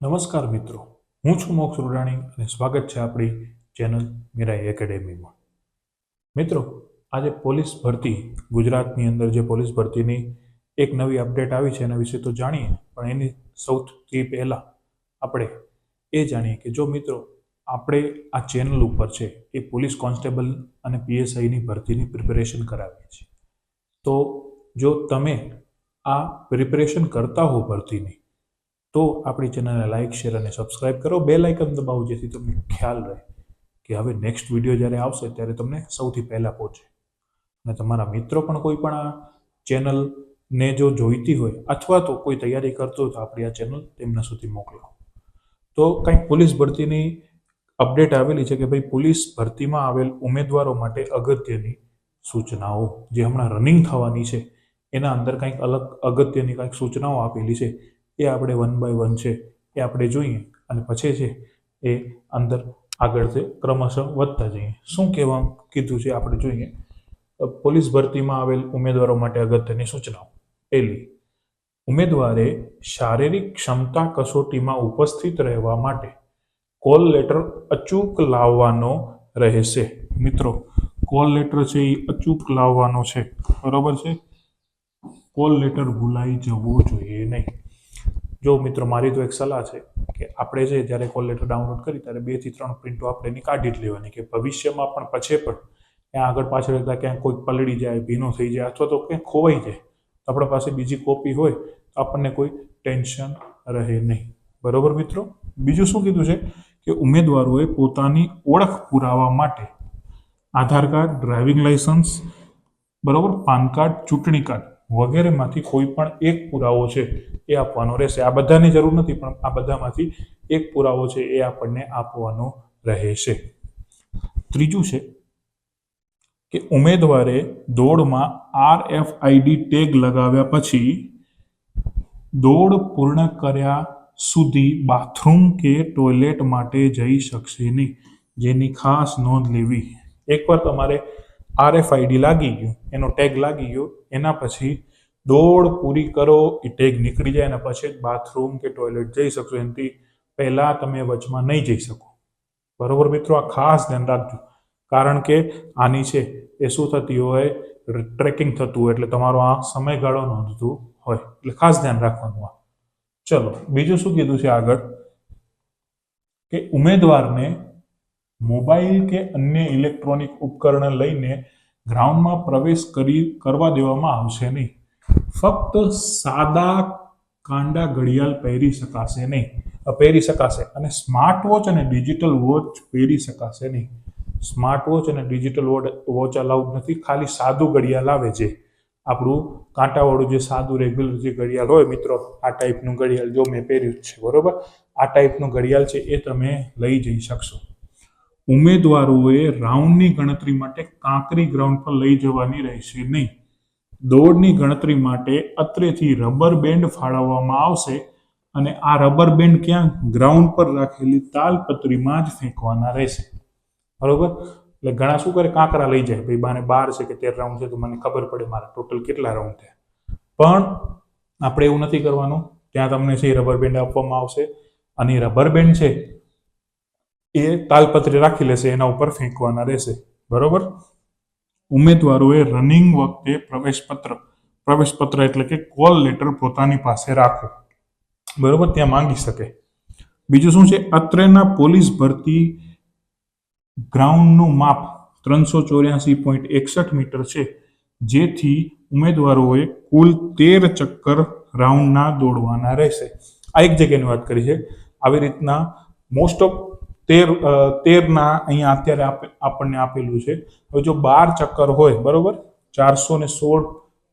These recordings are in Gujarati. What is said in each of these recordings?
નમસ્કાર મિત્રો. હું છું મોક્ષ રૂડાણી અને સ્વાગત છે આપણી ચેનલ મીરાઈ એકેડેમીમાં. મિત્રો, આજે પોલીસ ભરતી, ગુજરાતની અંદર જે પોલીસ ભરતીની એક નવી અપડેટ આવી છે એના વિશે તો જાણીએ, પણ એની સૌથી પહેલાં આપણે એ જાણીએ કે જો મિત્રો, આપણે આ ચેનલ ઉપર છે એ પોલીસ કોન્સ્ટેબલ અને પીએસઆઈની ભરતીની પ્રિપેરેશન કરાવીએ છીએ. તો જો તમે આ પ્રિપેરેશન કરતા હો ભરતીની તો આપણી ચેનલને લાઇક શેર અને સબસ્ક્રાઇબ કરો. બે લાઇકન દબાવો જેથી તમને ખ્યાલ રહે કે હવે નેક્સ્ટ વીડિયો જ્યારે આવશે ત્યારે તમને સૌથી પહેલાં પહોંચે. અને તમારા મિત્રો પણ કોઈ પણ આ ચેનલને જો જોઈતી હોય અથવા તો કોઈ તૈયારી કરતો હોય તો આપણી આ ચેનલ તેમના સુધી મોકલો. તો કંઈક પોલીસ ભરતીની અપડેટ આવેલી છે કે ભાઈ પોલીસ ભરતીમાં આવેલ ઉમેદવારો માટે અગત્યની સૂચનાઓ જે હમણાં રનિંગ થવાની છે, એના અંદર કંઈક અલગ અગત્યની કંઈક સૂચનાઓ આપેલી છે. એ આપણે વન બાય વન છે એ આપણે જોઈએ અને પછી છે એ અંદર આગળ તે ક્રમશઃ વધતા જઈએ. શું કહેવા કીધું છે આપણે જોઈએ. પોલીસ ભરતીમાં આવેલ ઉમેદવારો માટે અગત્યની સૂચનાઓ. પહેલી, ઉમેદવારે શારીરિક ક્ષમતા કસોટીમાં ઉપસ્થિત રહેવા માટે કોલ લેટર અચૂક લાવવાનો રહેશે. મિત્રો, કોલ લેટર છે એ અચૂક લાવવાનો છે. બરાબર છે? કોલ લેટર ભૂલાઈ જવો જોઈએ નહીં. જો મિત્રો, મારી તો એક સલાહ છે કે આપણે જે જ્યારે કોલ લેટર ડાઉનલોડ કરી ત્યારે બેથી ત્રણ પ્રિન્ટો આપણે એની કાઢી જ લેવાની કે ભવિષ્યમાં પણ પછી પણ ત્યાં આગળ પાછળ જતાં ક્યાંક કોઈક પલળી જાય, ભીનો થઈ જાય અથવા તો ક્યાંક ખોવાઈ જાય, તો આપણા પાસે બીજી કોપી હોય તો આપણને કોઈ ટેન્શન રહે નહીં. બરોબર મિત્રો? બીજું શું કીધું છે કે ઉમેદવારોએ પોતાની ઓળખ પુરાવા માટે આધાર કાર્ડ, ડ્રાઇવિંગ લાઇસન્સ, બરાબર, પાન કાર્ડ, ચૂંટણી કાર્ડ વગેરેમાંથી કોઈ પણ એક પુરાવો છે એ આપવાનો રહેશે. આ બધાની જરૂર નથી, પણ આ બધામાંથી એક પુરાવો છે એ આપણને આપવાનો રહેશે. ત્રીજું છે કે ઉમેદવારે દોડમાં આર એફ આઈડી ટેગ લગાવ્યા પછી દોડ પૂર્ણ કર્યા સુધી બાથરૂમ કે ટોયલેટ માટે જઈ શકશે નહીં. જેની ખાસ નોંધ લેવી. એકવાર તમારે આરએફઆઈડી લાગી ગયું, એનો ટેગ લાગી ગયો, એના પછી દોડ પૂરી કરો, એ ટેગ નીકળી જાય અને પછી જ બાથરૂમ કે ટોયલેટ જઈ શકશો, એનાથી પહેલાં તમે વચમાં નહીં જઈ શકો. બરોબર મિત્રો, આ ખાસ ધ્યાન રાખજો. કારણ કે આની છે, એ શું થતી હોય ટ્રેકિંગ થતું હોય, એટલે તમારો આ સમયગાળો નોંધતું હોય. એટલે ખાસ ધ્યાન રાખવાનું આ. ચલો, બીજું શું કીધું છે આગળ? કે ઉમેદવારને મોબાઈલ કે અન્ય ઇલેક્ટ્રોનિક ઉપકરણ લઈને ગ્રાઉન્ડમાં પ્રવેશ કરી, કરવા દેવામાં આવશે નહીં. ફક્ત સાદા કાંડા ઘડિયાળ પહેરી શકાશે નહીં. પહેરી શકાશે. અને સ્માર્ટ વોચ અને ડિજિટલ વોચ પહેરી શકાશે નહીં. સ્માર્ટ વોચ અને ડિજિટલ વોચ અલાઉડ નથી. ખાલી સાદું ઘડિયાળ આવે છે. આપણું કાંટાવાળું જે સાદું રેગ્યુલર જે ઘડિયાળ હોય મિત્રો, આ ટાઈપનું ઘડિયાળ જો મેં પહેર્યું જ છે, બરોબર? આ ટાઈપનું ઘડિયાળ છે એ તમે લઈ જઈ શકશો. ઉમેદવારોએ રાઉન્ડની ગણતરી માટે કાંકરી ગ્રાઉન્ડ પર લઈ જવાની રહેશે નહીં. દોડની ગણતરી માટે અત્રેથી રબર બેન્ડ ફાળવવામાં આવશે અને આ રબર બેન્ડ ક્યાં? ગ્રાઉન્ડ પર રાખેલી તાલપત્રીમાં જ ફેંકવાના રહેશે. બરોબર? એટલે ઘણા શું કરે? કાંકરા લઈ જાય. ભાઈ, બાને બાર છે કે તેર રાઉન્ડ છે તો મને ખબર પડે મારા ટોટલ કેટલા રાઉન્ડ થયા. પણ આપણે એવું નથી કરવાનું. ત્યાં તમને છે રબર બેન્ડ આપવામાં આવશે, અને રબર બેન્ડ છે એ તાલપત્રી રાખી લેશે, એના ઉપર ફેંકવાના રહેશે. બરોબર? ઉમેદવારોએ રનિંગ વખતે પ્રવેશપત્ર પ્રવેશપત્ર એટલે કે કોલ લેટર પોતાની પાસે રાખો. બરોબર? ત્યાં માંગી શકે. બીજું શું છે? અત્રેના પોલીસ ભરતી ગ્રાઉન્ડનું માપ ત્રણસો ચોર્યાસી પોઈન્ટ એકસઠ મીટર છે, જેથી ઉમેદવારોએ કુલ તેર ચક્કર રાઉન્ડના દોડવાના રહેશે. આ એક જગ્યાની વાત કરી છે. આવી રીતના મોસ્ટ ઓફ તેર તેરના અહીંયા અત્યારે આપે- આપણને આપેલું છે. હવે જો બાર ચક્કર હોય, બરોબર? ચારસો ને સોળ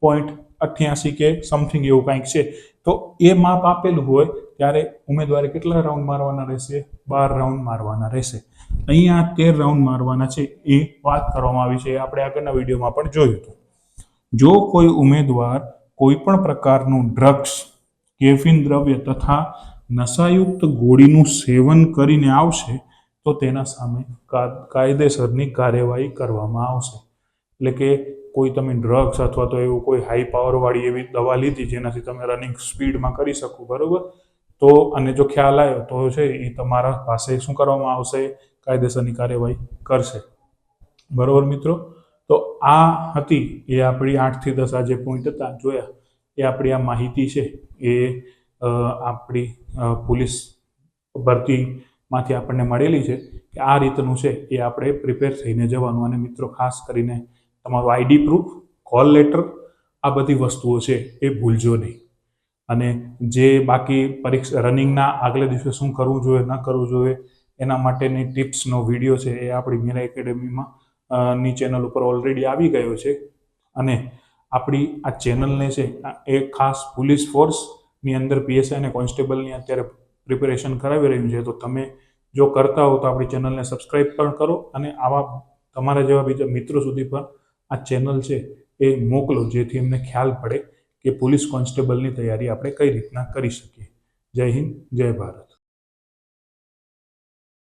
પોઈન્ટ અઠ્યાસી કે સમથિંગ એવું કંઈક છે. તો એ માપ આપેલું હોય, ત્યારે ઉમેદવારે કેટલા રાઉન્ડ મારવાના રહેશે? બાર રાઉન્ડ મારવાના રહેશે. અહીંયા તેર રાઉન્ડ મારવાના છે, એ વાત કરવામાં આવી છે આપણે આગળના વિડીયોમાં પણ જોયું હતું. જો કોઈ ઉમેદવાર કોઈ પણ પ્રકારનું ડ્રગ્સ કેફિન દ્રવ્ય તથા નશાયુક્ત ગોળીનું સેવન કરીને આવશે, તો તેના સામે કાયદેસરની કાર્યવાહી કરવામાં આવશે. એટલે કે કોઈ તમે ડ્રગ્સ અથવા તો એવું કોઈ હાઈ પાવરવાળી એવી દવા લીધી જેનાથી તમે રનિંગ સ્પીડમાં કરી શકો, બરાબર? તો અને જો ખ્યાલ આવ્યો તો છે એ તમારા પાસે શું કરવામાં આવશે? કાયદેસરની કાર્યવાહી કરશે. બરાબર મિત્રો? તો આ હતી એ આપણી આઠથી દસ આ જે પોઈન્ટ હતા, જોયા, એ આપણી આ માહિતી છે. એ આપણી પોલીસ ભરતીમાંથી આપણને મળેલી છે કે આ રીતનું છે એ આપણે પ્રિપેર થઈને જવાનું અને મિત્રો ખાસ કરીને તમારું આઈડી પ્રૂફ, કોલ લેટર, આ બધી વસ્તુઓ છે એ ભૂલજો નહીં. અને જે બાકી પરીક્ષા, રનિંગના આગલા દિવસે શું કરવું જોઈએ, ન કરવું જોઈએ, એના માટેની ટિપ્સનો વીડિયો છે એ આપણી મીરા એકેડેમીમાં ની ચેનલ ઉપર ઓલરેડી આવી ગયો છે. અને આપણી આ ચેનલને છે એ ખાસ પોલીસ ફોર્સની અંદર પીએસઆઈ અને કોન્સ્ટેબલની અત્યારે પ્રિપેરેશન કરાવી રહ્યું છે, તો તમે જો કરતા હો તો આપણી ચેનલને સબસ્ક્રાઈબ પણ કરો અને આવા તમારા જેવા બીજા મિત્રો સુધી પણ આ ચેનલ છે એ મોકલો, જેથી એમને ખ્યાલ પડે કે પોલીસ કોન્સ્ટેબલની તૈયારી આપણે કઈ રીતના કરી શકીએ. જય હિન્દ, જય ભારત.